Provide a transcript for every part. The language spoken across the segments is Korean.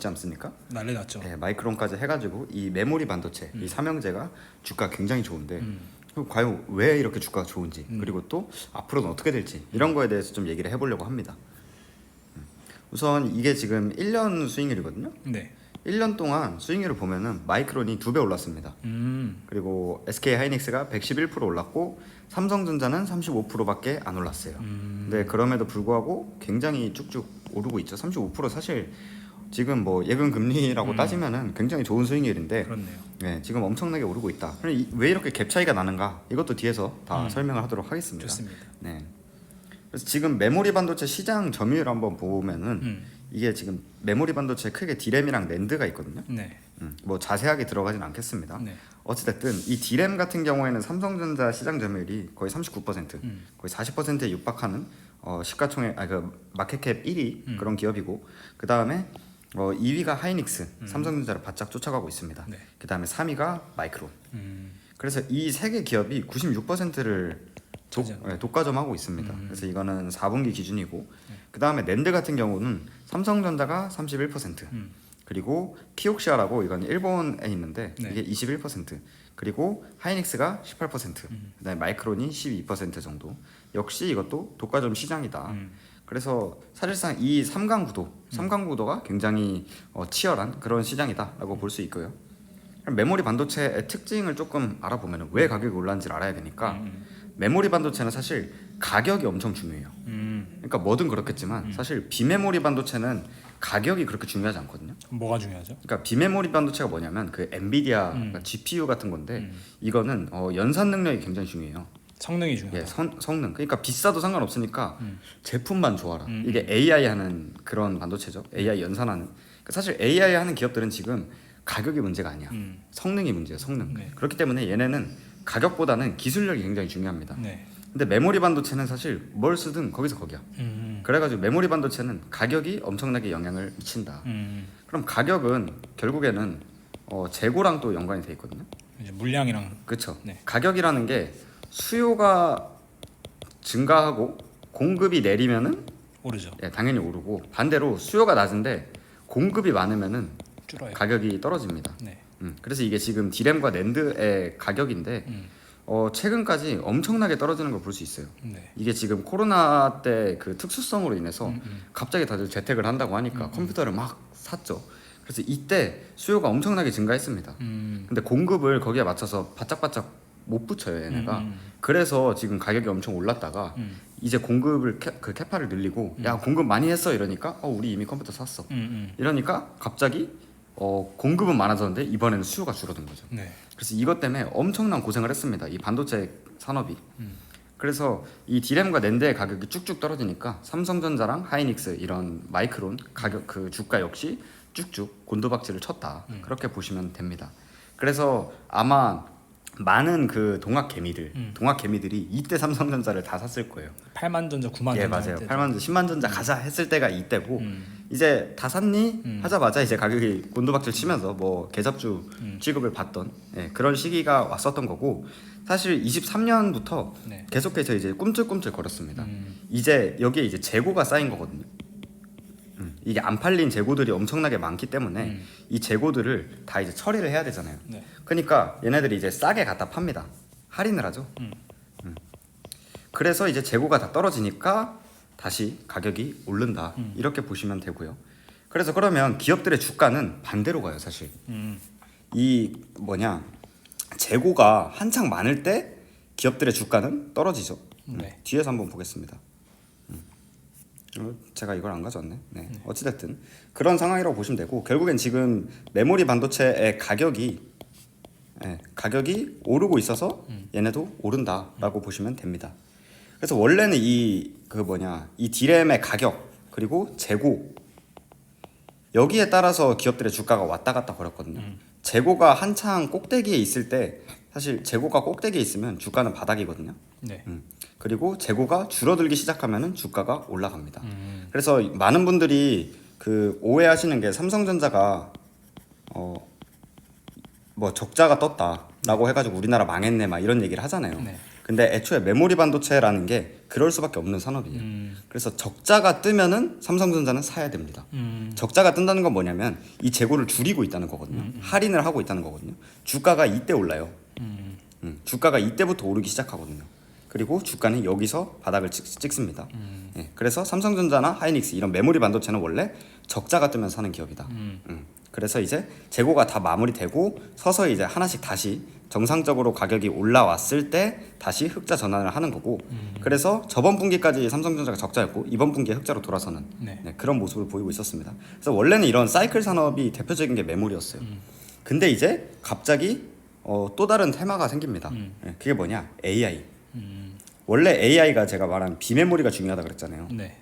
있지 않습니까? 난리 났죠. 네, 마이크론까지 해가지고 이 메모리 반도체, 이 삼형제가 주가 굉장히 좋은데 음. 그럼 과연 왜 이렇게 주가가 좋은지 그리고 또 앞으로는 어떻게 될지 이런 거에 대해서 좀 얘기를 해보려고 합니다. 음. 우선 이게 지금 1년 수익률이거든요. 네. 1년 동안 수익률을 보면은 마이크론이 두 배 올랐습니다. 음. 그리고 SK 하이닉스가 111% 올랐고 삼성전자는 35%밖에 안 올랐어요. 음. 근데 그럼에도 불구하고 굉장히 쭉쭉 오르고 있죠. 35% 사실 지금 뭐 예금 금리라고 음. 따지면은 굉장히 좋은 수익률인데 그렇네요. 네, 지금 엄청나게 오르고 있다. 이- 왜 이렇게 갭 차이가 나는가? 이것도 뒤에서 다 음. 설명을 하도록 하겠습니다. 좋습니다. 네. 그래서 지금 메모리 반도체 시장 점유율 한번 보면은 음. 이게 지금 메모리 반도체 크게 디램이랑 낸드가 있거든요. 네. 음, 뭐 자세하게 들어가진 않겠습니다. 네. 어찌됐든 이 디램 같은 경우에는 삼성전자 시장 점유율이 거의 39%, 음. 거의 40%에 육박하는 어, 시가총액 아그 마켓캡 1위 음. 그런 기업이고 그 다음에 어, 2위가 하이닉스, 삼성전자를 바짝 쫓아가고 있습니다. 네. 그 다음에 3위가 마이크론. 음. 그래서 이 세 개 기업이 96%를 독. 예, 독과점하고 있습니다. 음. 그래서 이거는 4분기 기준이고 그 다음에 낸드 같은 경우는 삼성전자가 31%, 음. 그리고 키옥시아라고 이건 일본에 있는데 네. 이게 21%, 그리고 하이닉스가 18%, 음. 그다음에 마이크론이 12% 정도. 역시 이것도 독과점 시장이다. 음. 그래서 사실상 이 삼강 구도, 삼강 구도가 굉장히 어, 치열한 그런 시장이다라고 볼 수 있고요. 메모리 반도체의 특징을 조금 알아보면 왜 가격이 올랐는지를 알아야 되니까 음. 메모리 반도체는 사실 가격이 엄청 중요해요. 음. 그러니까 뭐든 그렇겠지만 사실 비메모리 반도체는 가격이 그렇게 중요하지 않거든요. 뭐가 중요하죠? 그러니까 비메모리 반도체가 뭐냐면 그 엔비디아 음. 그러니까 GPU 같은 건데 음. 이거는 어, 연산 능력이 굉장히 중요해요. 성능이 예, 중요하다. 선, 성능. 그러니까 비싸도 상관없으니까 음. 제품만 좋아라. 음. 이게 AI 하는 그런 반도체죠. AI 연산하는. 그러니까 사실 AI 하는 기업들은 지금 가격이 문제가 아니야. 음. 성능이 문제예요. 성능. 네. 그렇기 때문에 얘네는 가격보다는 기술력이 굉장히 중요합니다. 네. 근데 메모리 반도체는 사실 뭘 쓰든 거기서 거기야. 음. 그래가지고 메모리 반도체는 가격이 엄청나게 영향을 미친다. 음. 그럼 가격은 결국에는 어, 재고랑 또 연관이 돼 있거든요. 이제 물량이랑 그렇죠. 네. 가격이라는 게 수요가 증가하고 공급이 내리면은 오르죠. 예, 당연히 오르고 반대로 수요가 낮은데 공급이 많으면은 줄어요. 가격이 떨어집니다. 네. 음, 그래서 이게 지금 디램과 낸드의 가격인데 음. 어, 최근까지 엄청나게 떨어지는 걸 볼 수 있어요. 네. 이게 지금 코로나 때 그 특수성으로 인해서 음, 음. 갑자기 다들 재택을 한다고 하니까 컴퓨터를 막 샀죠. 그래서 이때 수요가 엄청나게 증가했습니다. 음. 근데 공급을 거기에 맞춰서 바짝바짝 못 붙여요 얘네가. 음, 음. 그래서 지금 가격이 엄청 올랐다가 음. 이제 공급을 캐, 그 캐파를 늘리고 야 공급 많이 했어 이러니까 어 우리 이미 컴퓨터 샀어. 음. 음. 이러니까 갑자기 어 공급은 많아졌는데 이번에는 수요가 줄어든 거죠. 네. 그래서 이것 때문에 엄청난 고생을 했습니다. 이 반도체 산업이. 음. 그래서 이 디램과 낸드의 가격이 쭉쭉 떨어지니까 삼성전자랑 하이닉스 이런 마이크론 가격 그 주가 역시 쭉쭉 곤두박질을 쳤다. 음. 그렇게 보시면 됩니다. 그래서 아마 많은 그 동학 개미들, 음. 동학 개미들이 이때 삼성전자를 다 샀을 거예요. 8만 전자, 9만 예, 전자. 맞아요. 할 때죠. 8만 전, 10만 전자 가자 했을 때가 이때고 음. 이제 다 샀니 음. 하자마자 이제 가격이 곤두박질 치면서 뭐 계잡주 음. 취급을 받던 예, 그런 시기가 왔었던 거고 사실 23년부터 네. 계속해서 이제 꿈틀꿈틀 거렸습니다. 음. 이제 여기에 이제 재고가 쌓인 거거든요. 음, 이게 안 팔린 재고들이 엄청나게 많기 때문에 음. 이 재고들을 다 이제 처리를 해야 되잖아요. 네. 그러니까 얘네들이 이제 싸게 갖다 팝니다. 할인을 하죠. 음. 음. 그래서 이제 재고가 다 떨어지니까 다시 가격이 오른다. 음. 이렇게 보시면 되고요. 그래서 그러면 기업들의 주가는 반대로 가요, 사실. 음. 이 뭐냐 재고가 한창 많을 때 기업들의 주가는 떨어지죠. 음, 네. 뒤에서 한번 보겠습니다. 음. 어, 제가 이걸 안 가져왔네. 네. 어찌됐든 그런 상황이라고 보시면 되고 결국엔 지금 메모리 반도체의 가격이 예, 가격이 오르고 있어서 얘네도 오른다라고 보시면 됩니다. 그래서 원래는 이 그 뭐냐 이 디램의 가격 그리고 재고 여기에 따라서 기업들의 주가가 왔다 갔다 거렸거든요. 음. 재고가 한창 꼭대기에 있을 때 사실 재고가 꼭대기에 있으면 주가는 바닥이거든요. 네. 음. 그리고 재고가 줄어들기 시작하면은 주가가 올라갑니다. 음. 그래서 많은 분들이 그 오해하시는 게 삼성전자가 어 뭐 적자가 떴다라고 해가지고 우리나라 망했네 막 이런 얘기를 하잖아요. 네. 근데 애초에 메모리 반도체라는 게 그럴 수밖에 없는 산업이에요. 음. 그래서 적자가 뜨면은 삼성전자는 사야 됩니다. 음. 적자가 뜬다는 건 뭐냐면 이 재고를 줄이고 있다는 거거든요. 할인을 하고 있다는 거거든요. 주가가 이때 올라요. 음. 음, 주가가 이때부터 오르기 시작하거든요. 그리고 주가는 여기서 바닥을 찍, 찍습니다. 음. 예, 그래서 삼성전자나 하이닉스 이런 메모리 반도체는 원래 적자가 뜨면 사는 기업이다. 음. 음, 그래서 이제 재고가 다 마무리되고 서서히 이제 하나씩 다시 정상적으로 가격이 올라왔을 때 다시 흑자 전환을 하는 거고 음. 그래서 저번 분기까지 삼성전자가 적자였고 이번 분기에 흑자로 돌아서는 네. 네, 그런 모습을 보이고 있었습니다. 그래서 원래는 이런 사이클 산업이 대표적인 게 메모리였어요. 음. 근데 이제 갑자기 어, 또 다른 테마가 생깁니다. 음. 네, 그게 뭐냐? AI. 음. 원래 AI가 제가 말한 비메모리가 중요하다 그랬잖아요. 네.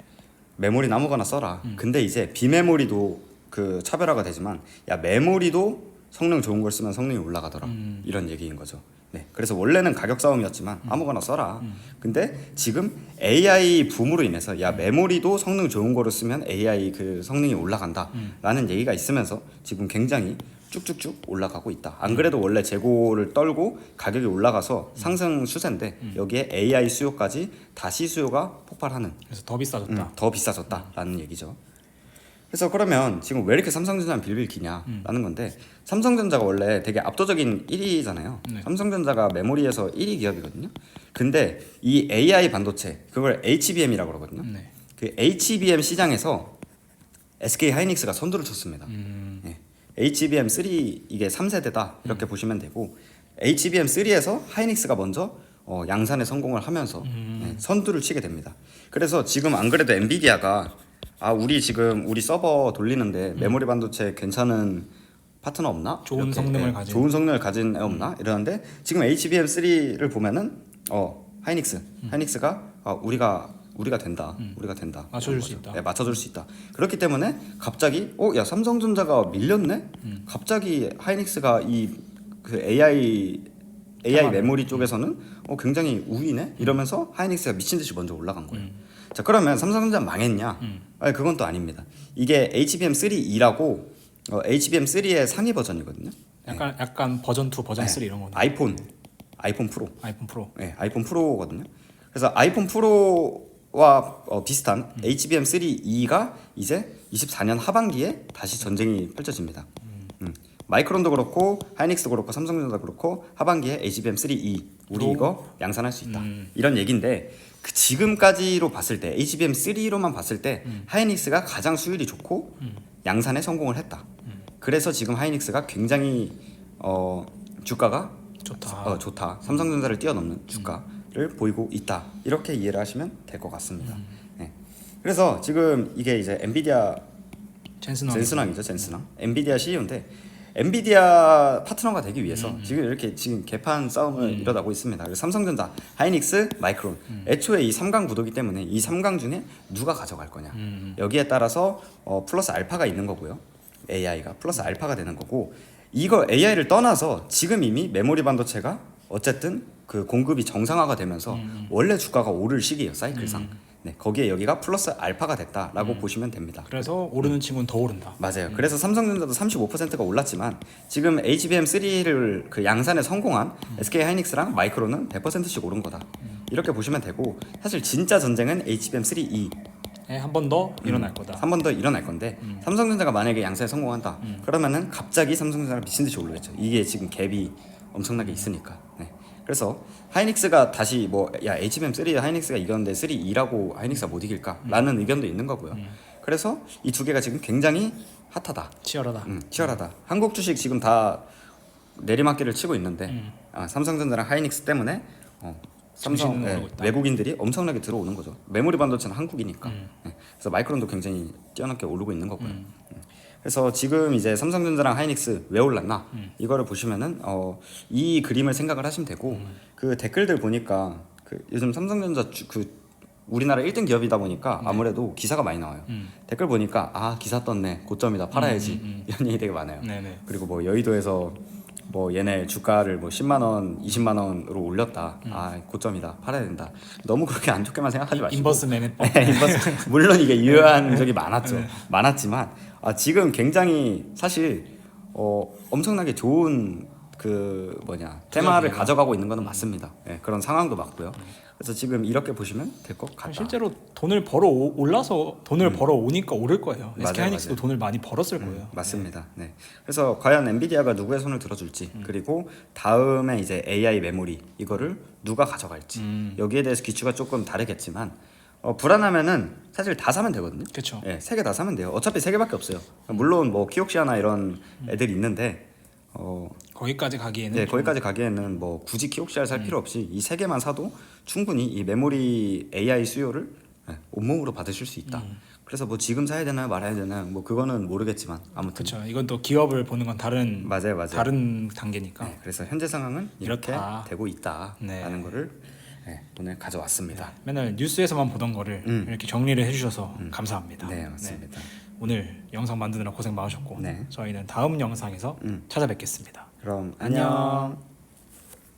메모리는 아무거나 써라. 음. 근데 이제 비메모리도 그 차별화가 되지만 야 메모리도 성능 좋은 걸 쓰면 성능이 올라가더라. 음. 이런 얘기인 거죠. 네. 그래서 원래는 가격 싸움이었지만 아무거나 써라. 근데 지금 AI 붐으로 인해서 야 메모리도 성능 좋은 거로 쓰면 AI 그 성능이 올라간다라는 얘기가 있으면서 지금 굉장히 쭉쭉쭉 올라가고 있다. 안 그래도 원래 재고를 떨고 가격이 올라가서 상승 추세인데 여기에 AI 수요까지 다시 수요가 폭발하는 그래서 더 비싸졌다. 음, 더 비싸졌다라는 얘기죠. 그래서 그러면 지금 왜 이렇게 삼성전자는 빌빌 기냐라는 건데 삼성전자가 원래 되게 압도적인 1위잖아요. 네. 삼성전자가 메모리에서 1위 기업이거든요. 근데 이 AI 반도체 그걸 HBM이라고 그러거든요. 네. 그 HBM 시장에서 SK 하이닉스가 선두를 쳤습니다. 음. 예. HBM3 이게 3세대다 이렇게 보시면 되고 HBM3에서 하이닉스가 먼저 어, 양산에 성공을 하면서 음. 예, 선두를 치게 됩니다. 그래서 지금 안 그래도 엔비디아가 아 우리 지금 우리 서버 돌리는데 메모리 반도체 괜찮은 파트너 없나? 음. 좋은 성능을 가진. 음. 좋은 성능을 가진 애 없나? 이러는데 지금 HBM3를 보면은 어 하이닉스 음. 하이닉스가 아, 우리가 우리가 된다. 우리가 된다. 맞춰줄 수. 있다. 네, 맞춰줄 수 있다. 그렇기 때문에 갑자기 어 야 삼성전자가 밀렸네. 음. 갑자기 하이닉스가 이 그 AI AI. 메모리 쪽에서는 어 굉장히 우위네 이러면서 하이닉스가 미친 듯이 먼저 올라간 거예요. 음. 자 그러면 삼성전자 망했냐? 음. 아니 그건 또 아닙니다. 이게 HBM3E라고 어, HBM3의 상위 버전이거든요. 약간 약간 버전 2, 버전 네. 3 이런 거네. 아이폰 아이폰 프로. 아이폰 프로. 네, 아이폰 프로거든요. 그래서 아이폰 프로 와 어, 비슷한 HBM3E가 이제 24년 하반기에 다시 전쟁이 펼쳐집니다. 음. 마이크론도 그렇고 하이닉스도 그렇고 삼성전자도 그렇고 하반기에 HBM3E 우리 프로? 이거 양산할 수 있다. 음. 이런 얘기인데 그 지금까지로 봤을 때 HBM3로만 봤을 때 음. 하이닉스가 가장 수율이 좋고 양산에 성공을 했다. 음. 그래서 지금 하이닉스가 굉장히 어, 주가가 좋다. 어, 좋다. 삼성전자를 뛰어넘는 주가 를 보이고 있다. 이렇게 이해를 하시면 될 것 같습니다. 네. 그래서 지금 이게 이제 엔비디아 젠슨왕. 젠슨왕이죠, 젠슨왕. 엔비디아 CEO인데 엔비디아 파트너가 되기 위해서 지금 이렇게 지금 개판 싸움을 일어나고 있습니다. 그래서 삼성전자, 하이닉스, 마이크론. 애초에 이 3강 구도기 때문에 이 3강 중에 누가 가져갈 거냐. 음. 여기에 따라서 어, 플러스 알파가 있는 거고요. AI가 플러스 알파가 되는 거고 이거 AI를 떠나서 지금 이미 메모리 반도체가 어쨌든 그 공급이 정상화가 되면서 원래 주가가 오를 시기예요 사이클상. 네, 거기에 여기가 플러스 알파가 됐다라고 보시면 됩니다. 그래서 오르는 친구는 더 오른다. 맞아요. 그래서 삼성전자도 35%가 올랐지만 지금 HBM3를 그 양산에 성공한 SK 하이닉스랑 마이크론은 100%씩 오른 거다. 이렇게 보시면 되고 사실 진짜 전쟁은 HBM3E 한번 더 일어날 거다. 한 번 더 일어날 건데 삼성전자가 만약에 양산에 성공한다 그러면은 갑자기 삼성전자가 미친 듯이 오르겠죠 이게 지금 갭이 엄청나게 있으니까 네. 그래서 하이닉스가 다시 뭐 야 HBM3 하이닉스가 이겼는데 3E라고 하이닉스가 못 이길까라는 의견도 있는 거고요 그래서 이 두 개가 지금 굉장히 핫하다 치열하다. 음, 치열하다 한국 주식 지금 다 내리막길을 치고 있는데 음. 아, 삼성전자랑 하이닉스 때문에 어, 삼성 있다. 외국인들이 엄청나게 들어오는 거죠. 메모리 반도체는 한국이니까. 음. 예, 그래서 마이크론도 굉장히 뛰어나게 오르고 있는 거고요. 음. 그래서 지금 이제 삼성전자랑 하이닉스 왜 올랐나 음. 이거를 보시면은 어, 이 그림을 생각을 하시면 되고 음. 그 댓글들 보니까 그 요즘 삼성전자 주, 그 우리나라 1등 기업이다 보니까 아무래도 기사가 많이 나와요. 네. 음. 댓글 보니까 아 기사 떴네 고점이다 팔아야지 음, 음, 음. 이런 얘기 되게 많아요. 네네. 그리고 뭐 여의도에서 뭐 얘네 주가를 뭐 10만 원, 20만 원으로 올렸다. 아 고점이다. 팔아야 된다. 너무 그렇게 안 좋게만 생각하지 마시고. 인버스 매매법. 네, 인버스. 물론 이게 유효한 적이 많았죠. 많았지만 아, 지금 굉장히 사실 어, 엄청나게 좋은 그 뭐냐 테마를. 가져가고 있는 거는 맞습니다. 예, 그런 상황도 맞고요. 그래서 지금 이렇게 보시면 될 것 같다. 실제로 돈을 벌어 오- 올라서 돈을 벌어 오니까 오를 거예요. 음. 맞아요, SK 하이닉스도 맞아요. 돈을 많이 벌었을 음, 거예요. 맞습니다. 네. 그래서 과연 엔비디아가 누구의 손을 들어줄지 음. 그리고 다음에 이제 AI 메모리 이거를 누가 가져갈지 음. 여기에 대해서 기추가 조금 다르겠지만 어, 불안하면은 사실 다 사면 되거든요. 그렇죠. 예, 세 개 다 사면 돼요. 어차피 세 개밖에 없어요. 물론 뭐 키옥시아나 이런 음. 애들이 있는데 어, 거기까지 가기에는 네, 좀- 거기까지 가기에는 뭐 굳이 키옥시아를 살 필요 없이 이 세 개만 사도 충분히 이 메모리 AI 수요를 예, 온몸으로 받으실 수 있다. 음. 그래서 뭐 지금 사야 되나 말아야 되나 뭐 그거는 모르겠지만 아무튼 그렇죠. 이건 또 기업을 보는 건 다른 맞아요, 맞아요. 다른 단계니까. 네, 그래서 현재 상황은 이렇게 이렇다. 되고 있다라는 네. 거를 네, 오늘 가져왔습니다. 맨날 뉴스에서만 보던 거를 음. 이렇게 정리를 해주셔서 감사합니다. 네, 맞습니다. 오늘 영상 만드느라 고생 많으셨고 네. 저희는 다음 영상에서 음. 찾아뵙겠습니다. 그럼 안녕. 안녕.